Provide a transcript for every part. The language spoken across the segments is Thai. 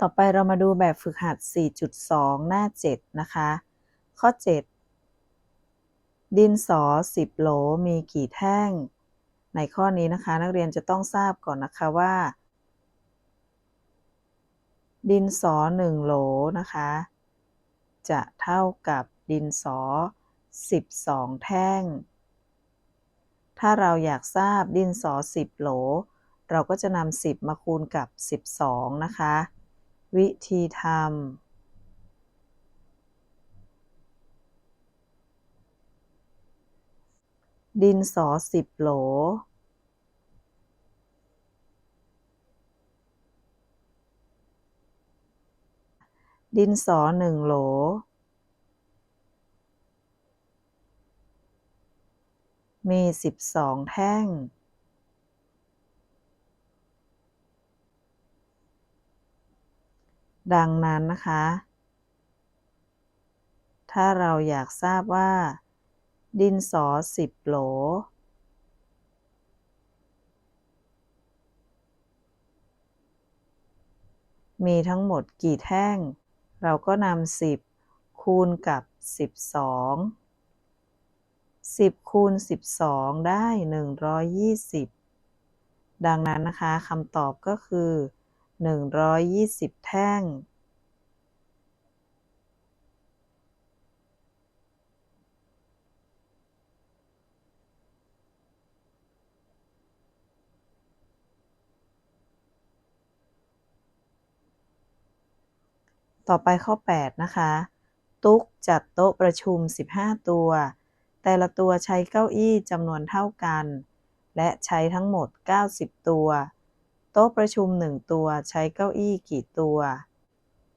ต่อไปเรามาดูแบบฝึกหัด 4.2 หน้า 7 นะคะ ข้อ 7 ดินสอ 10 โหล มีกี่แท่ง ในข้อนี้นะคะ นักเรียนจะต้องทราบก่อนนะคะว่า ดินสอ 1 โหลนะคะ จะเท่ากับดินสอ 12 แท่ง ถ้าเราอยากทราบดินสอ 10 โหล เราก็จะนำ10 มาคูณกับ 12 นะคะ วิธีทำดินสอ10โหล ดินสอ1โหลมี12แท่ง ดังนั้นนะคะ ถ้าเราอยากทราบว่า ดินสอ10โหล มีทั้งหมดกี่แท่ง เราก็นำ10คูณกับ12 10คูณ12ได้120ดังนั้นนะคะคำตอบก็คือ 120 แท่ง ต่อไปข้อ 8 นะคะ ตุ๊กจัดโต๊ะประชุม 15 ตัว แต่ละตัวใช้เก้าอี้จำนวนเท่ากัน และใช้ทั้งหมด 90 ตัว ต๊ะประชุม 1 ตัวใช้เก้าอี้กี่ตัว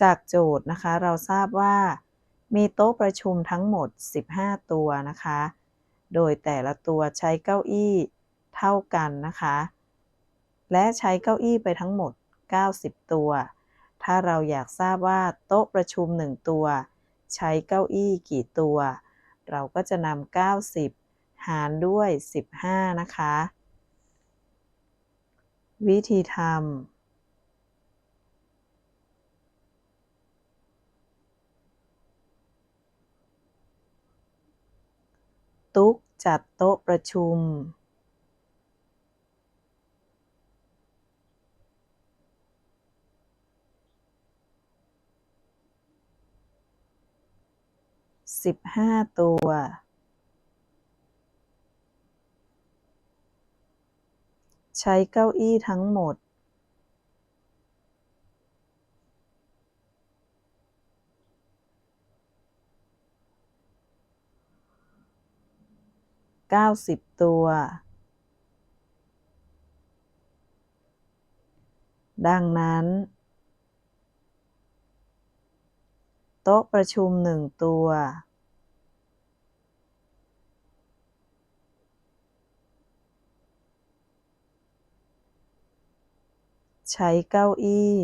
จากโจทย์นะคะเราทราบว่า มีโต๊ะประชุมทั้งหมด 15 ตัวนะคะ โดยแต่ละตัวใช้เก้าอี้เท่ากันนะคะ และใช้เก้าอี้ไปทั้งหมด 90 ตัว ถ้าเราอยากทราบว่าโต๊ะประชุม 1 ตัว ใช้เก้าอี้กี่ตัว เราก็จะนำ90 หารด้วย 15 นะคะ วิธีทำตุ๊กจัดโต๊ะประชุม15ตัว ใช้เก้าอี้ทั้งหมด90ตัว ดังนั้น โต๊ะประชุม1ตัว ใช้เก้าอี้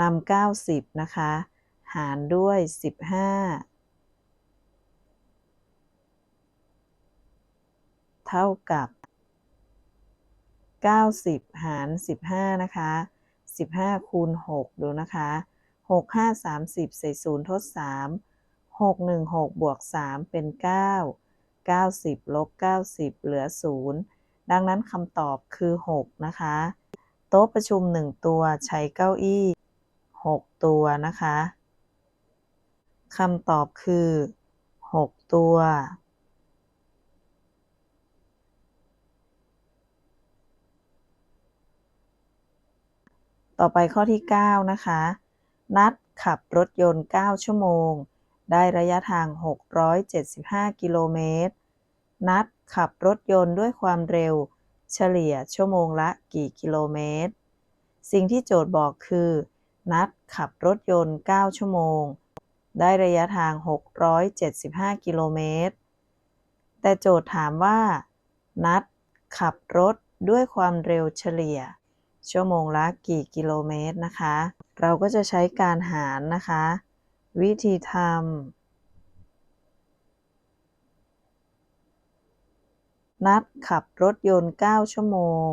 นำ90นะคะ หารด้วย15เท่ากับ 90 หาร 15 นะคะ 15 คูณ 6 ดูนะคะ 6 5 30 ใส่0ทด 3 6 1 6 บวก 3 เป็น 9 90 ลบ 90 เหลือ 0 ดังนั้นคำตอบคือ 6 นะคะ โต๊ะประชุม 1 ตัวใช้เก้าอี้ 6 ตัวนะคะคำตอบคือ 6 ตัว ต่อไปข้อที่ 9 นะคะ นัดขับรถยนต์ 9 ชั่วโมง ได้ระยะทาง 675 กิโลเมตร นัด ขับรถยนต์ด้วยความเร็ว เฉลี่ยชั่วโมงละกี่กิโลเมตร สิ่งที่โจทย์บอกคือ นัดขับรถยนต์ 9 ชั่วโมง ได้ระยะทาง 675 กิโลเมตร แต่โจทย์ถามว่า นัดขับรถด้วยความเร็วเฉลี่ย ชั่วโมงละกี่กิโลเมตรนะคะ เราก็จะใช้การหารนะคะ วิธีทำ นัดขับรถยนต์ 9 ชั่วโมง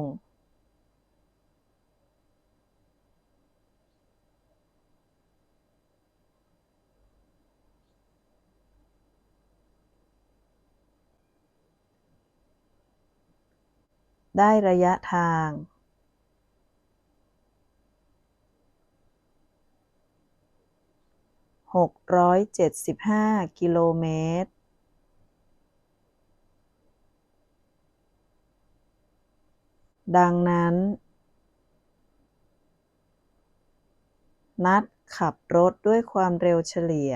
ได้ระยะทาง 675 กิโลเมตร ดังนั้น นัดขับรถด้วยความเร็วเฉลี่ย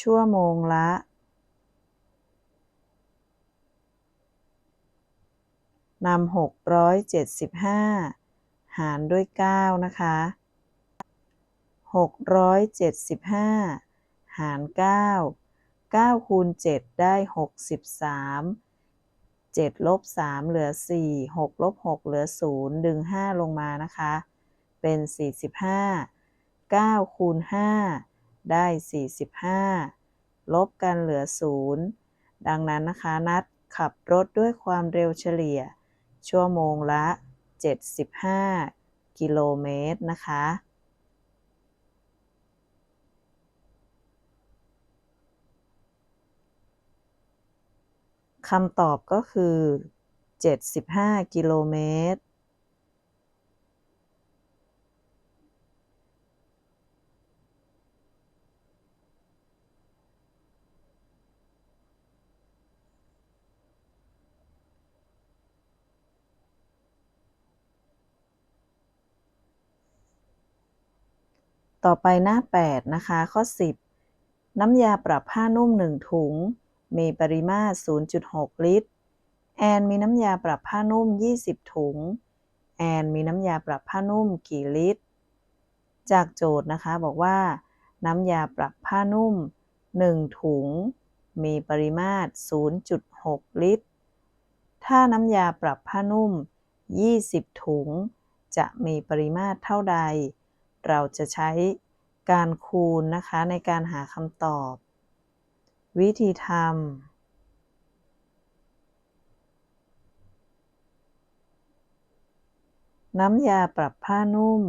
ชั่วโมงละ นำหกร้อยเจ็ดสิบห้าหารด้วยเก้านะคะหกร้อยเจ็ดสิบห้าหารเก้าเก้าคูณเจ็ดได้หกสิบสามเจ็ดลบสามเหลือสี่หกลบหกเหลือศูนย์ดึงห้าลงมานะคะ เป็นสี่สิบห้าเก้าคูณห้าได้สี่สิบห้าลบกันเหลือศูนย์ดังนั้นนะคะนัดขับรถด้วยความเร็วเฉลี่ย ชั่วโมงละ 75 กิโลเมตรนะคะ คำตอบก็คือ 75 กิโลเมตร ต่อไปหน้า 8 นะคะ ข้อ 10 น้ำยาปรับผ้านุ่ม 1 ถุง มีปริมาตร 0.6 ลิตร แอนมีน้ำยาปรับผ้านุ่ม 20 ถุง แอนมีน้ำยาปรับผ้านุ่มกี่ลิตร จากโจทย์นะคะบอกว่า น้ำยาปรับผ้านุ่ม 1 ถุง มีปริมาตร 0.6 ลิตร ถ้าน้ำยาปรับผ้านุ่ม 20 ถุง จะมีปริมาตรเท่าใด เราจะใช้การคูณนะคะในการหาคำตอบ วิธีทำน้ำยาปรับผ้านุ่ม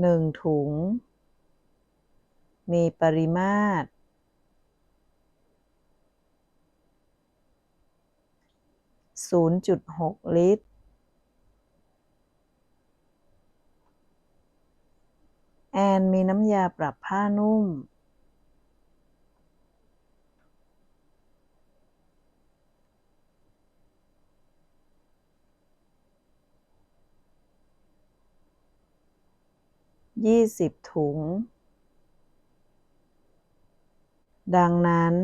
หนึ่งถุง มีปริมาตร 0.6ลิตร แอนมีน้ำยาปรับผ้านุ่ม20ถุง ดังนั้น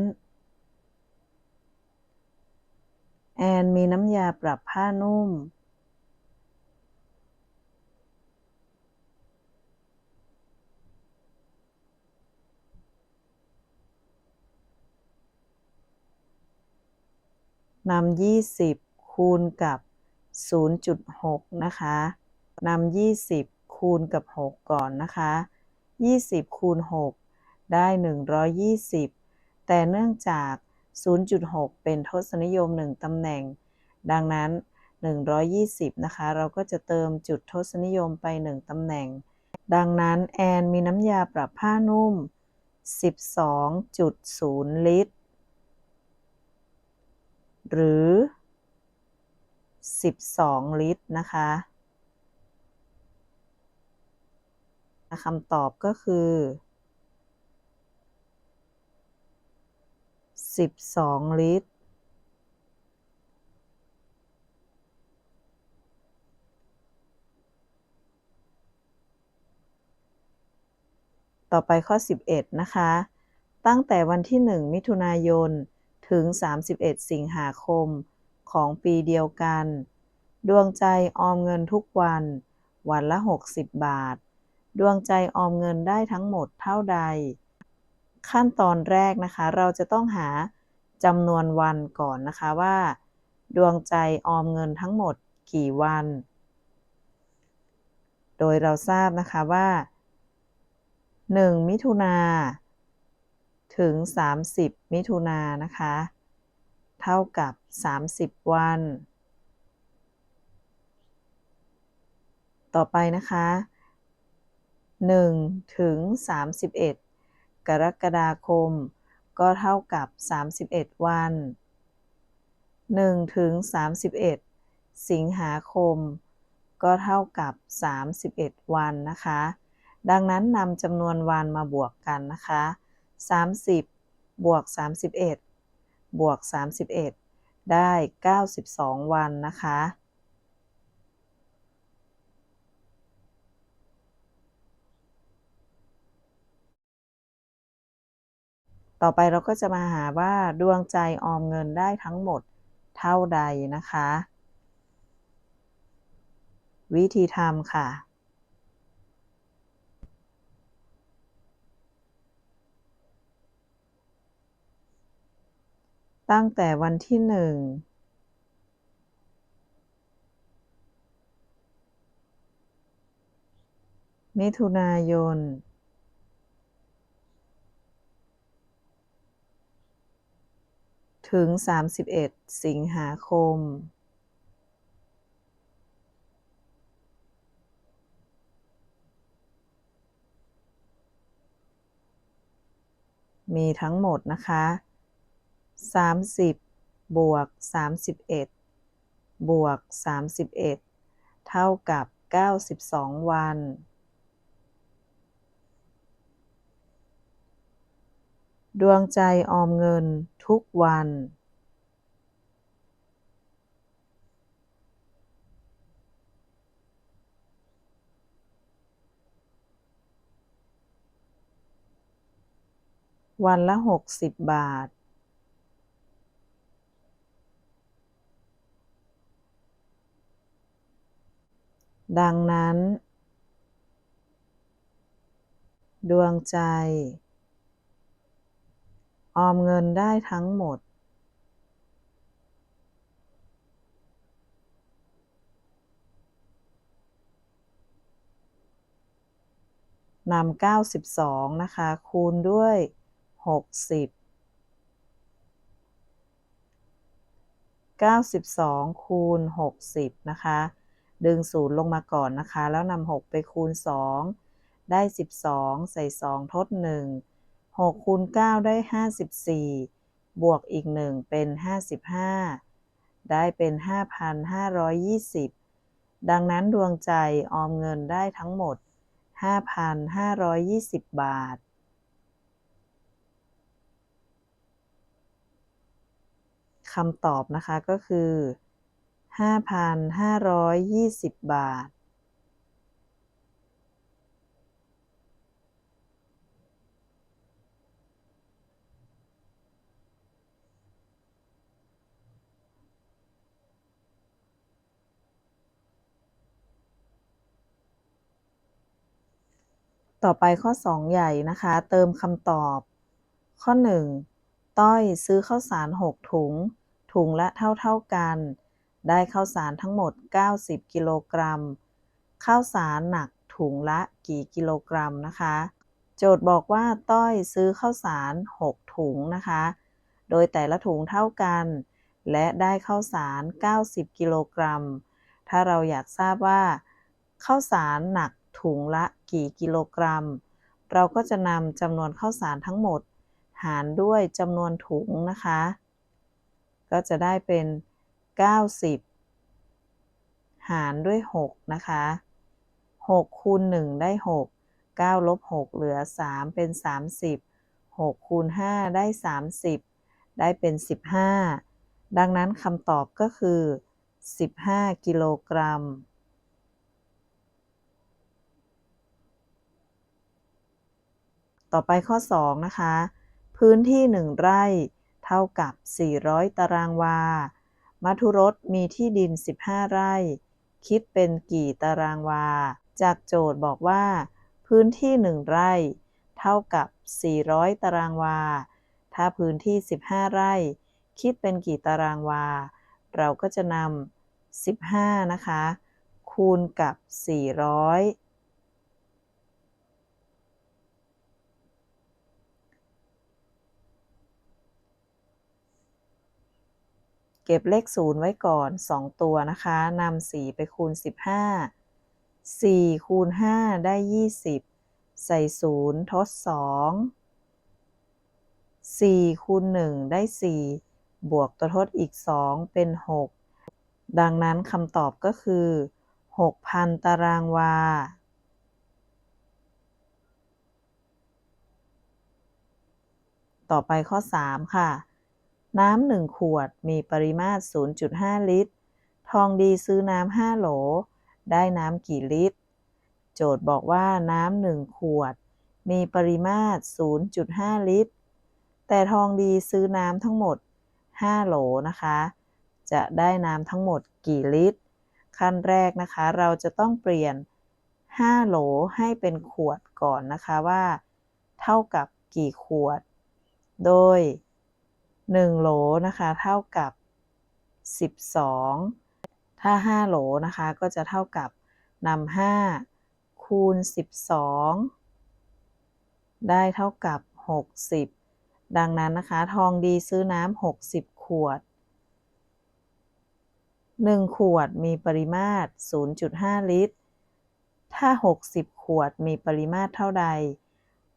แอนมีน้ำยาปรับผ้านุ่ม นำ 20 คูณกับ 0.6 นะคะ นำ 20 คูณกับ 6 ก่อนนะคะ 20 คูณ 6 ได้ 120 แต่เนื่องจาก 0.6 เป็นทศนิยม 1ตำแหน่ง ดังนั้น 120 นะคะ เราก็จะเติมจุดทศนิยมไป 1ตำแหน่ง ดังนั้นแอนมีน้ำยาปรับผ้านุ่ม 12.0 ลิตร หรือ 12 ลิตรนะคะคำตอบก็คือ 12ลิตร ต่อไปข้อ 11 นะคะ ตั้งแต่วันที่ 1 มิถุนายน ถึง 31 สิงหาคมของปีเดียวกัน ดวงใจออมเงินทุกวัน วันละ 60 บาท ดวงใจออมเงินได้ทั้งหมดเท่าใด ขั้นตอนแรกนะคะ เราจะต้องหาจำนวนวันก่อนนะคะว่า ดวงใจออมเงินทั้งหมดกี่วัน โดยเราทราบนะคะว่า 1 มิถุนาถึง 30 มิถุนานนะคะ เท่ากับ 30 วัน ต่อไปนะคะ 1 ถึง 31 กรกฎาคม ก็เท่ากับ 31 วัน1ถึง31 สิงหาคม ก็เท่ากับ 31 วันนะคะ ดังนั้นนำจำนวนวันมาบวกกันนะคะ 30 บวก 31 บวก 31 ได้ 92 วันนะคะ ต่อไปเราก็จะมาหาว่าดวงใจออมเงินได้ทั้งหมดเท่าใดนะคะ วิธีทำค่ะ ตั้งแต่วันที่หนึ่งมิถุนายน ถึง 31 สิงหาคม มีทั้งหมดนะคะ 30 บวก 31 บวก 31 เท่ากับ 92 วัน ดวงใจออมเงินทุกวันวันละ60บาท ดังนั้น ดวงใจ ออมเงินได้ทั้งหมดนำ92 นะคะ คูณด้วย 60 92 คูณ 60 นะคะ ดึงศูนย์ลงมาก่อนนะคะ แล้วนำ6ไปคูณ 2 ได้ 12 ใส่ 2 ทด 1 6คูณ9ได้ 54 บวกอีก 1 เป็น 55 ได้เป็น 5,520 ดังนั้นดวงใจออมเงินได้ทั้งหมด 5,520 บาท คำตอบนะคะก็คือ 5,520 บาท ต่อไปข้อ 2 ใหญ่นะคะ เติมคำตอบ ข้อ 1 ต้อยซื้อข้าวสาร 6 ถุง ถุงละเท่าๆกัน ได้ข้าวสารทั้งหมด 90 กิโลกรัม ข้าวสารหนักถุงละกี่กิโลกรัมนะคะ โจทย์บอกว่าต้อยซื้อข้าวสาร 6 ถุงนะคะ โดยแต่ละถุงเท่ากัน และได้ข้าวสาร 90 กิโลกรัม ถ้าเราอยากทราบว่าข้าวสารหนัก ถุงละกี่กิโลกรัม เราก็จะนำจำนวนข้าวสารทั้งหมด หารด้วยจำนวนถุงนะคะ ก็จะได้เป็น 90 หารด้วย 6 นะคะ6คูณ1ได้ 6 9ลบ6เหลือ 3 เป็น 30 6คูณ5ได้ 30 ได้เป็น 15 ดังนั้นคำตอบก็คือ 15 กิโลกรัม ต่อไปข้อ 2 นะคะ พื้นที่ 1 ไร่เท่ากับ 400 ตารางวา มัทุรสมีที่ดิน 15 ไร่ คิดเป็นกี่ตารางวา จากโจทย์บอกว่า พื้นที่ 1 ไร่ เท่ากับ 400 ตารางวา ถ้าพื้นที่ 15 ไร่ คิดเป็นกี่ตารางวา เราก็จะนำ15 นะคะ คูณกับ 400 เก็บเลขศูนย์ไว้ก่อน 2 ตัวนะคะนำ4ไปคูณ 15 4 คูณ 5 ได้ 20 ใส่0ทด 2 4 คูณ 1 ได้ 4 บวกตัวทดอีก 2 เป็น 6 ดังนั้นคำตอบก็คือ 6,000 ตารางวาต่อไปข้อ 3 ค่ะ น้ำหนึ่งขวดมีปริมาตร 0.5 ลิตร ทองดีซื้อน้ำ5โหล ได้น้ำกี่ลิตร โจทย์บอกว่าน้ำหนึ่งขวด มีปริมาตร 0.5 ลิตร แต่ทองดีซื้อน้ำทั้งหมด 5 โหลนะคะ จะได้น้ำทั้งหมดกี่ลิตร ขั้นแรกนะคะ เราจะต้องเปลี่ยน 5 โหลให้เป็นขวดก่อนนะคะว่า เท่ากับกี่ขวด โดย 1 โหลนะคะเท่ากับ 12 ถ้า 5 โหลนะคะก็จะเท่ากับนำ5คูณ 12 ได้เท่ากับ 60 ดังนั้นนะคะ ทองดีซื้อน้ำ60 ขวด 1 ขวดมีปริมาตร 0.5 ลิตร ถ้า 60 ขวดมีปริมาตรเท่าใด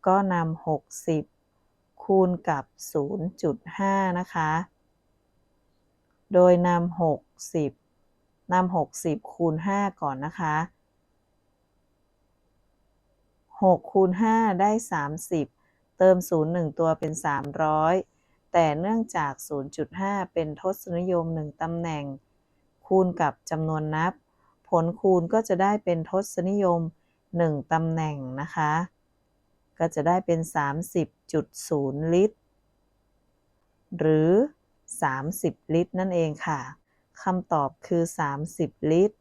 ก็นำ60 คูณกับ 0.5 นะคะ โดยนำ60นำ60 คูณ 5 ก่อนนะคะ 6 คูณ 5 ได้ 30 เติม 0 1 ตัวเป็น 300 แต่เนื่องจาก 0.5 เป็นทศนิยม 1 ตำแหน่ง คูณกับจำนวนนับ ผลคูณก็จะได้เป็นทศนิยม 1 ตำแหน่งนะคะ ก็จะได้เป็น 30.0 ลิตร หรือ 30 ลิตรนั่นเองค่ะคำตอบคือ 30 ลิตร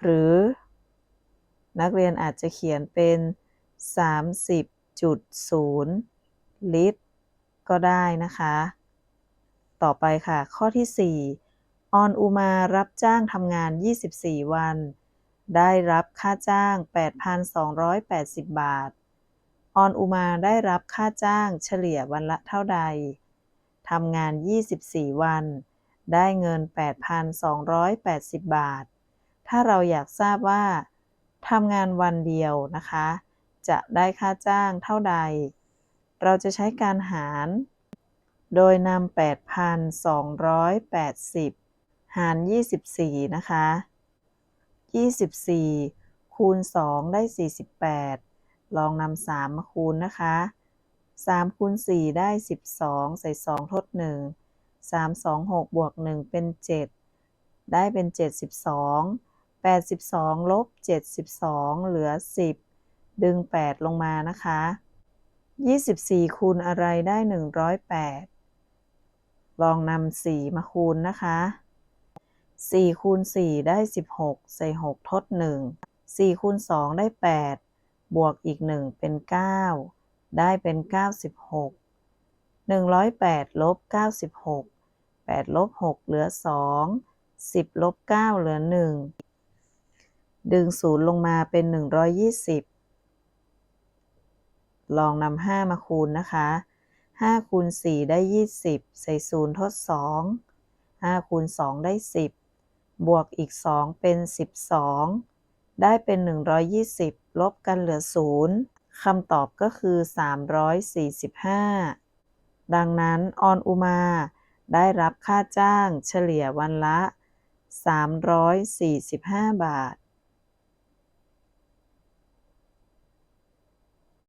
หรือ นักเรียนอาจจะเขียนเป็น 30.0 ลิตร ก็ได้นะคะ ต่อไปค่ะ ข้อที่ 4 ออนอุมารับจ้างทำงาน 24 วัน ได้รับค่าจ้าง 8,280 บาท ออนอุมาได้รับค่าจ้างเฉลี่ยวันละเท่าใด ทำงาน 24 วัน ได้เงิน 8,280 บาท ถ้าเราอยากทราบว่าทำงานวันเดียวนะคะ จะได้ค่าจ้างเท่าใด เราจะใช้การหาร โดยนำ8,280 หาร 24 นะคะ 24 คูณ 2 ได้ 48 ลองนำ3มาคูณนะคะ 3 คูณ 4 ได้ 12 ใส่ 2 ทด 1 3 2 6 บวก 1 เป็น 7 ได้เป็น 72 82 ลบ 72 เหลือ 10 ดึง 8 ลงมานะคะ 24 คูณอะไรได้ 108 ลองนำ4มาคูณนะคะ 4คูณ4ได้16ใส่6ทด1 4คูณ2ได้8บวกอีก1เป็น9ได้เป็น96 108ลบ96 8ลบ6เหลือ2 10ลบ9เหลือ1ดึง0ลงมาเป็น120ลองนำ5มาคูณนะคะ5คูณ4ได้20ใส่0ทด2 5คูณ2ได้10 บวกอีก 2 เป็น 12 ได้เป็น 120 ลบกันเหลือ 0คำตอบก็คือ 345 ดังนั้นออนอุมาได้รับค่าจ้างเฉลี่ยวันละ 345 บาท